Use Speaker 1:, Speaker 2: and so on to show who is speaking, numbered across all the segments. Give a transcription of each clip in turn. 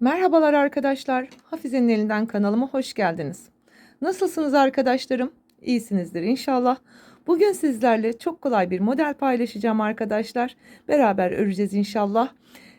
Speaker 1: Merhabalar arkadaşlar. Hafize'nin elinden kanalıma hoş geldiniz. Nasılsınız arkadaşlarım? İyisinizdir inşallah. Bugün sizlerle çok kolay bir model paylaşacağım arkadaşlar. Beraber öreceğiz inşallah.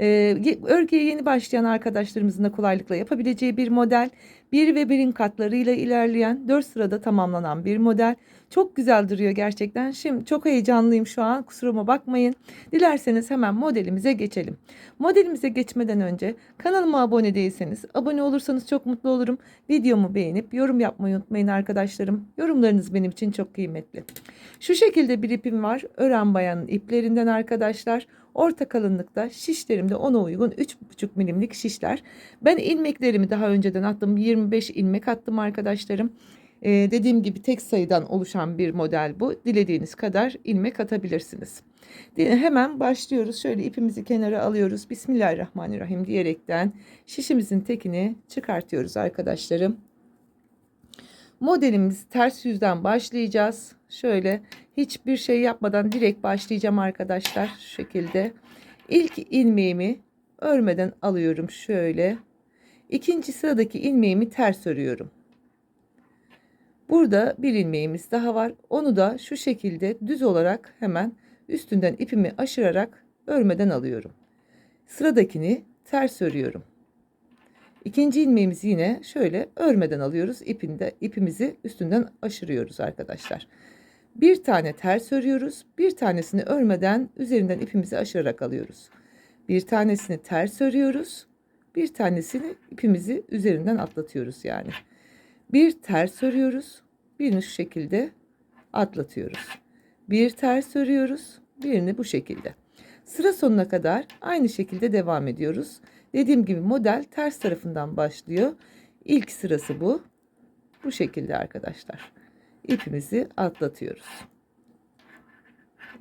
Speaker 1: Ee, örgüye yeni başlayan arkadaşlarımızın da kolaylıkla yapabileceği bir model. 1 ve 1'in katlarıyla ilerleyen 4 sırada tamamlanan bir model. Çok güzel duruyor gerçekten. Şimdi çok heyecanlıyım şu an. Kusuruma bakmayın. Dilerseniz hemen modelimize geçelim. Modelimize geçmeden önce kanalıma abone değilseniz abone olursanız çok mutlu olurum. Videomu beğenip yorum yapmayı unutmayın arkadaşlarım. Yorumlarınız benim için çok kıymetli. Şu şekilde bir ipim var. Ören bayanın iplerinden arkadaşlar. Orta kalınlıkta şişlerimde ona uygun 3,5 milimlik şişler. Ben ilmeklerimi daha önceden attım. 25 ilmek attım arkadaşlarım. Ee, dediğim gibi tek sayıdan oluşan bir model bu. Dilediğiniz kadar ilmek atabilirsiniz. Hemen başlıyoruz. Şöyle ipimizi kenara alıyoruz. Bismillahirrahmanirrahim diyerekten şişimizin tekini çıkartıyoruz arkadaşlarım. Modelimiz ters yüzden başlayacağız. Şöyle hiçbir şey yapmadan direkt başlayacağım arkadaşlar. Şu şekilde. İlk ilmeğimi örmeden alıyorum şöyle. İkinci sıradaki ilmeğimi ters örüyorum. Burada bir ilmeğimiz daha var. Onu da şu şekilde düz olarak hemen üstünden ipimi aşırarak örmeden alıyorum. Sıradakini ters örüyorum. İkinci ilmeğimizi yine şöyle örmeden alıyoruz. İpinde ipimizi üstünden aşırıyoruz arkadaşlar. Bir tane ters örüyoruz. Bir tanesini örmeden üzerinden ipimizi aşırarak alıyoruz. Bir tanesini ters örüyoruz. Bir tanesini ipimizi üzerinden atlatıyoruz yani. Bir ters örüyoruz. Birini şu şekilde atlatıyoruz. Bir ters örüyoruz. Birini bu şekilde. Sıra sonuna kadar aynı şekilde devam ediyoruz. Dediğim gibi model ters tarafından başlıyor. İlk sırası bu. Bu şekilde arkadaşlar. İpimizi atlatıyoruz.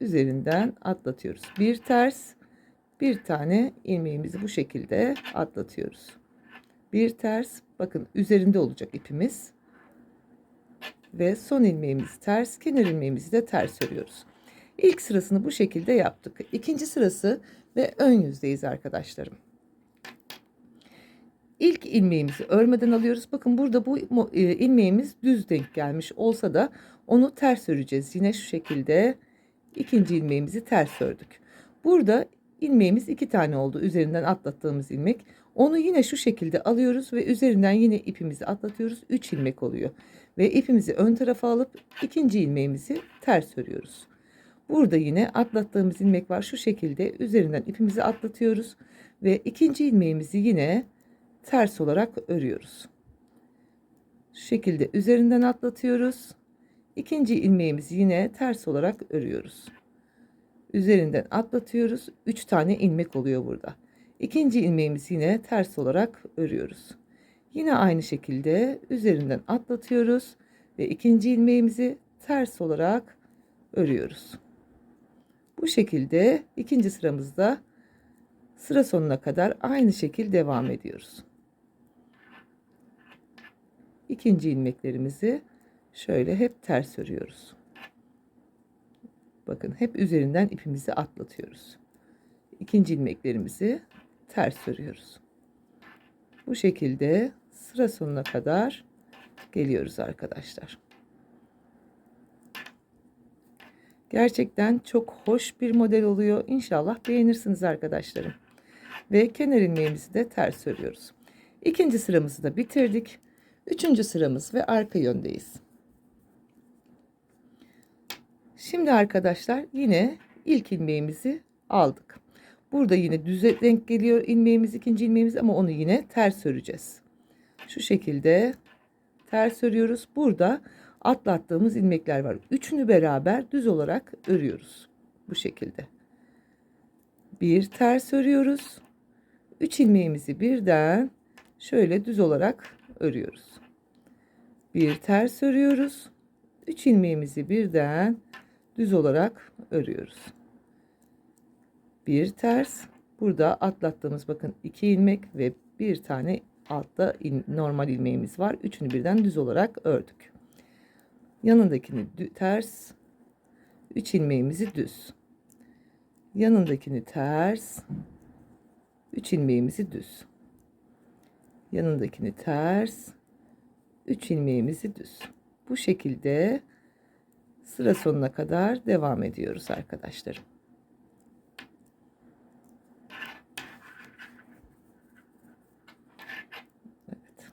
Speaker 1: Üzerinden atlatıyoruz. Bir ters, bir tane ilmeğimizi bu şekilde atlatıyoruz. Bir ters, bakın üzerinde olacak ipimiz. Ve son ilmeğimizi ters, kenar ilmeğimizi de ters örüyoruz. İlk sırasını bu şekilde yaptık. İkinci sırası ve ön yüzdeyiz arkadaşlarım. İlk ilmeğimizi örmeden alıyoruz. Bakın burada bu e, ilmeğimiz düz denk gelmiş olsa da onu ters öreceğiz. Yine şu şekilde ikinci ilmeğimizi ters ördük. Burada ilmeğimiz iki tane oldu. Üzerinden atlattığımız ilmek. Onu yine şu şekilde alıyoruz ve üzerinden yine ipimizi atlatıyoruz. 3 ilmek oluyor. Ve ipimizi ön tarafa alıp ikinci ilmeğimizi ters örüyoruz. Burada yine atlattığımız ilmek var. Şu şekilde üzerinden ipimizi atlatıyoruz. Ve ikinci ilmeğimizi yine ters olarak örüyoruz. Şu şekilde üzerinden atlatıyoruz. İkinci ilmeğimizi yine ters olarak örüyoruz. Üzerinden atlatıyoruz. 3 tane ilmek oluyor burada. İkinci ilmeğimizi yine ters olarak örüyoruz. Yine aynı şekilde üzerinden atlatıyoruz ve ikinci ilmeğimizi ters olarak örüyoruz. Bu şekilde ikinci sıramızda sıra sonuna kadar aynı şekil devam ediyoruz. İkinci ilmeklerimizi şöyle hep ters örüyoruz. Bakın hep üzerinden ipimizi atlatıyoruz. İkinci ilmeklerimizi ters örüyoruz. Bu şekilde sıra sonuna kadar geliyoruz arkadaşlar. Gerçekten çok hoş bir model oluyor. İnşallah beğenirsiniz arkadaşlarım. Ve kenar ilmeğimizi de ters örüyoruz. İkinci sıramızı da bitirdik. Üçüncü sıramız ve arka yöndeyiz. Şimdi arkadaşlar yine ilk ilmeğimizi aldık. Burada yine düze denk geliyor ilmeğimiz ikinci ilmeğimiz ama onu yine ters öreceğiz. Şu şekilde ters örüyoruz. Burada atlattığımız ilmekler var. Üçünü beraber düz olarak örüyoruz. Bu şekilde. Bir ters örüyoruz. Üç ilmeğimizi birden şöyle düz olarak örüyoruz. Bir ters örüyoruz. Üç ilmeğimizi birden düz olarak örüyoruz. Bir ters. Burada atlattığımız bakın iki ilmek ve bir tane altta normal ilmeğimiz var. Üçünü birden düz olarak ördük. Yanındakini ters. Üç ilmeğimizi düz. Yanındakini ters. Üç ilmeğimizi düz. yanındakini ters 3 ilmeğimizi düz bu şekilde sıra sonuna kadar devam ediyoruz arkadaşlarım Evet.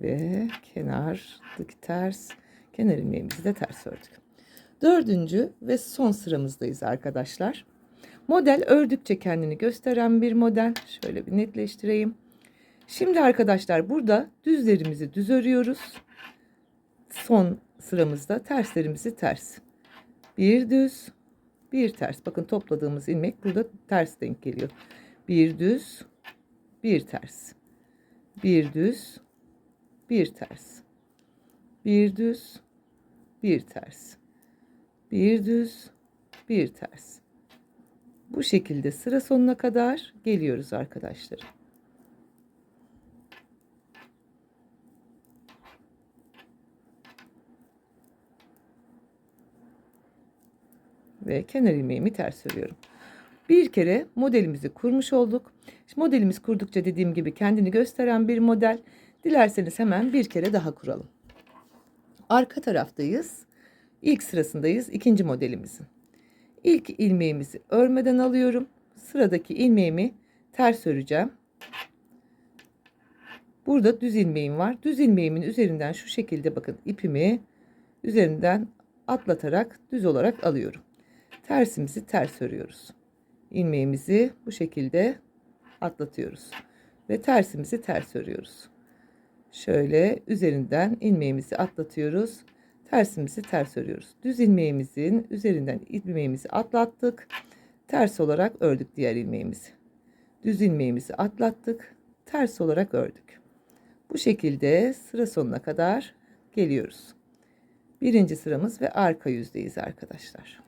Speaker 1: ve kenardaki ters kenar ilmeğimizi de ters ördük. Dördüncü ve son sıramızdayız arkadaşlar. Model ördükçe kendini gösteren bir model. Şöyle bir netleştireyim. Şimdi arkadaşlar burada düzlerimizi düz örüyoruz. Son sıramızda terslerimizi ters. Bir düz, bir ters. Bakın topladığımız ilmek burada ters denk geliyor. Bir düz, bir ters. Bir düz, bir ters. Bir düz, bir ters. Bir düz, bir ters. Bu şekilde sıra sonuna kadar geliyoruz arkadaşlar. Ve kenar ilmeğimi ters örüyorum. Bir kere modelimizi kurmuş olduk. Şimdi modelimiz kurdukça dediğim gibi kendini gösteren bir model. Dilerseniz hemen bir kere daha kuralım. Arka taraftayız. İlk sırasındayız ikinci modelimizin. İlk ilmeğimizi örmeden alıyorum. Sıradaki ilmeğimi ters öreceğim. Burada düz ilmeğim var. Düz ilmeğimin üzerinden şu şekilde bakın ipimi üzerinden atlatarak düz olarak alıyorum. Tersimizi ters örüyoruz. İlmeğimizi bu şekilde atlatıyoruz ve tersimizi ters örüyoruz. Şöyle üzerinden ilmeğimizi atlatıyoruz. Tersimizi ters örüyoruz. Düz ilmeğimizin üzerinden ilmeğimizi atlattık. Ters olarak ördük diğer ilmeğimizi. Düz ilmeğimizi atlattık. Ters olarak ördük. Bu şekilde sıra sonuna kadar geliyoruz. Birinci sıramız ve arka yüzdeyiz arkadaşlar.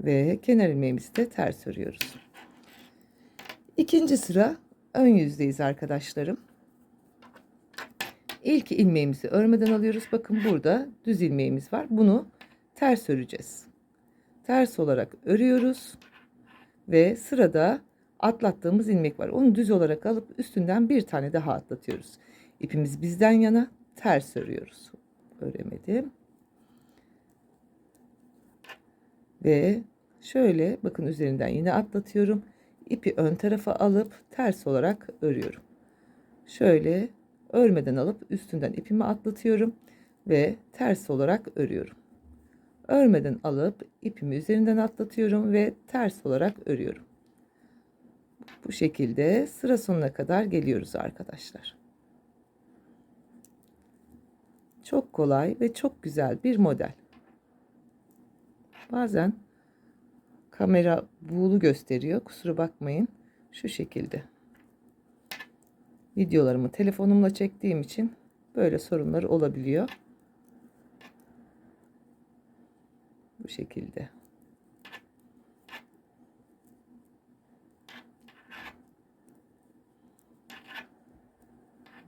Speaker 1: Ve kenar ilmeğimizi de ters örüyoruz. İkinci sıra ön yüzdeyiz arkadaşlarım. İlk ilmeğimizi örmeden alıyoruz. Bakın burada düz ilmeğimiz var. Bunu ters öreceğiz. Ters olarak örüyoruz ve sırada atlattığımız ilmek var. Onu düz olarak alıp üstünden bir tane daha atlatıyoruz. İpimiz bizden yana ters örüyoruz. Öremedim. Ve şöyle bakın üzerinden yine atlatıyorum. İpi ön tarafa alıp ters olarak örüyorum. Şöyle örmeden alıp üstünden ipimi atlatıyorum ve ters olarak örüyorum. Örmeden alıp ipimi üzerinden atlatıyorum ve ters olarak örüyorum. Bu şekilde sıra sonuna kadar geliyoruz arkadaşlar. Çok kolay ve çok güzel bir model. Bazen kamera buğulu gösteriyor. Kusura bakmayın. Şu şekilde. Videolarımı telefonumla çektiğim için böyle sorunlar olabiliyor. Bu şekilde.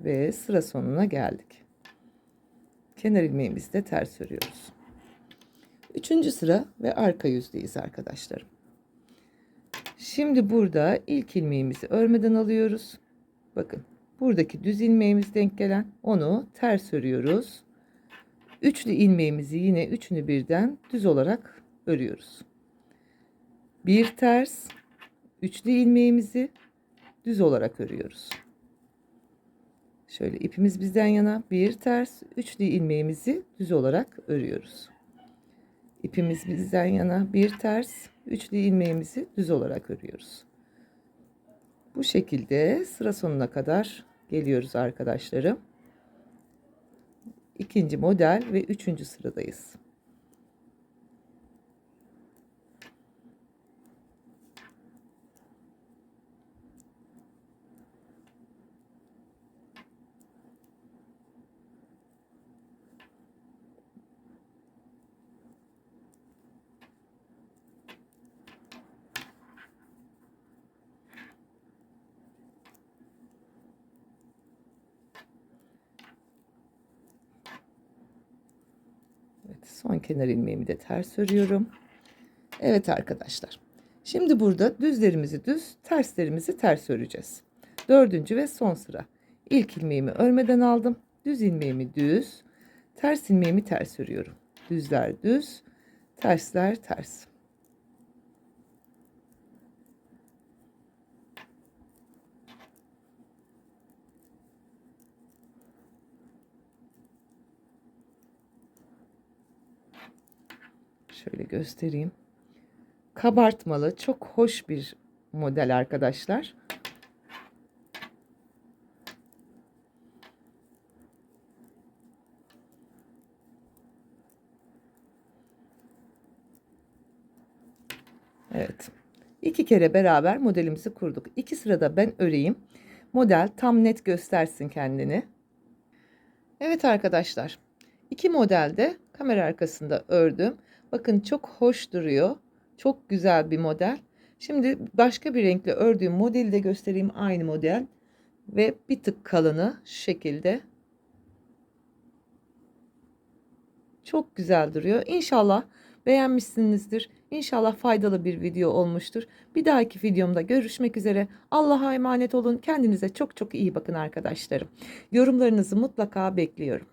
Speaker 1: Ve sıra sonuna geldik. Kenar ilmeğimizi de ters örüyoruz. Üçüncü sıra ve arka yüzdeyiz arkadaşlarım. Şimdi burada ilk ilmeğimizi örmeden alıyoruz. Bakın buradaki düz ilmeğimiz denk gelen onu ters örüyoruz. Üçlü ilmeğimizi yine üçünü birden düz olarak örüyoruz. Bir ters üçlü ilmeğimizi düz olarak örüyoruz. Şöyle ipimiz bizden yana bir ters üçlü ilmeğimizi düz olarak örüyoruz. İpimiz bizden yana bir ters, üçlü ilmeğimizi düz olarak örüyoruz. Bu şekilde sıra sonuna kadar geliyoruz arkadaşlarım. İkinci model ve üçüncü sıradayız. Son kenar ilmeğimi de ters örüyorum. Evet arkadaşlar. Şimdi burada düzlerimizi düz, terslerimizi ters öreceğiz. Dördüncü ve son sıra. İlk ilmeğimi örmeden aldım. Düz ilmeğimi düz, ters ilmeğimi ters örüyorum. Düzler düz, tersler ters. Şöyle göstereyim. Kabartmalı, çok hoş bir model arkadaşlar. Evet. İki kere beraber modelimizi kurduk. İki sırada ben öreyim. Model tam net göstersin kendini. Evet arkadaşlar. İki modelde kamera arkasında ördüm. Bakın çok hoş duruyor. Çok güzel bir model. Şimdi başka bir renkle ördüğüm modeli de göstereyim. Aynı model. Ve bir tık kalını şu şekilde. Çok güzel duruyor. İnşallah beğenmişsinizdir. İnşallah faydalı bir video olmuştur. Bir dahaki videomda görüşmek üzere. Allah'a emanet olun. Kendinize çok çok iyi bakın arkadaşlarım. Yorumlarınızı mutlaka bekliyorum.